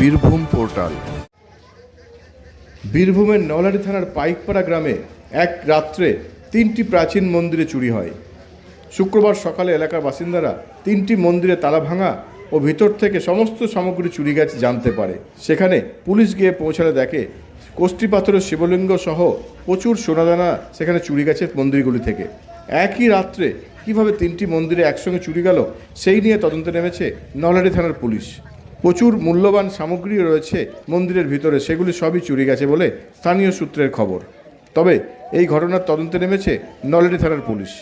Birbhum portal. বীরভূমের নলারি থানার পাইকপাড়া গ্রামে এক রাত্রে তিনটি প্রাচীন মন্দিরে চুরি হয়। শুক্রবার সকালে এলাকার বাসিন্দারা তিনটি মন্দিরে তালা ভাঙা ও ভিতর থেকে সমস্ত সামগ্রী চুরি গেছে জানতে পারে। সেখানে পুলিশ গিয়ে পৌঁছালে দেখে কোষ্ঠী পাথরের শিবলিঙ্গ সহ প্রচুর সোনাদানা সেখানে চুরি গেছে মন্দিরগুলি থেকে। একই রাত্রে কীভাবে তিনটি মন্দিরে একসঙ্গে চুরি গেল, সেই নিয়ে তদন্তে নেমেছে নলারি থানার পুলিশ। প্রচুর মূল্যবান সামগ্রী রয়েছে মন্দিরের ভিতরে, সেগুলি সবই চুরি গেছে বলে স্থানীয় সূত্রের খবর। তবে এই ঘটনার তদন্তে নেমেছে নলারি থানার পুলিশ।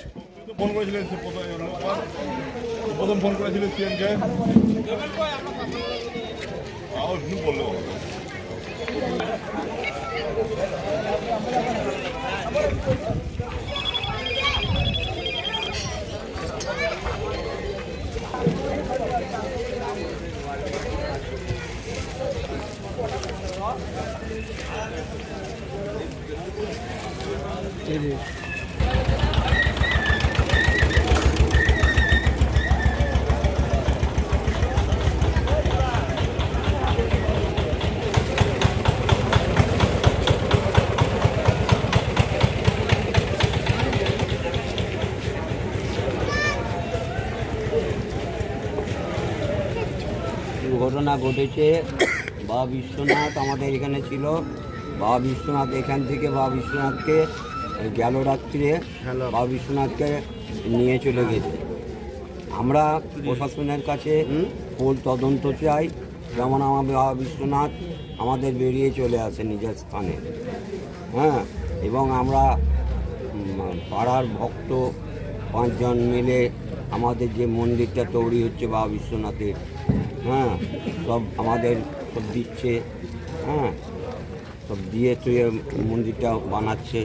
দুর্ঘটনা ঘটেছে বাবা বিশ্বনাথ আমাদের এখানে ছিল। বাবা বিশ্বনাথ এখান থেকে বাবা বিশ্বনাথকে গেল রাত্রে বাবা বিশ্বনাথকে নিয়ে চলে গেছে। আমরা প্রশাসনের কাছে ফুল তদন্ত চাই। যেমন আমার বাবা বিশ্বনাথ আমাদের বেরিয়ে চলে আসে নিজের স্থানে। হ্যাঁ এবং আমরা পাড়ার ভক্ত পাঁচজন মিলে আমাদের যে মন্দিরটা তৈরি হচ্ছে বাবা বিশ্বনাথের হ্যাঁ সব আমাদের সব দিচ্ছে হ্যাঁ সব দিয়ে তুই মন্দিরটা বানাচ্ছে।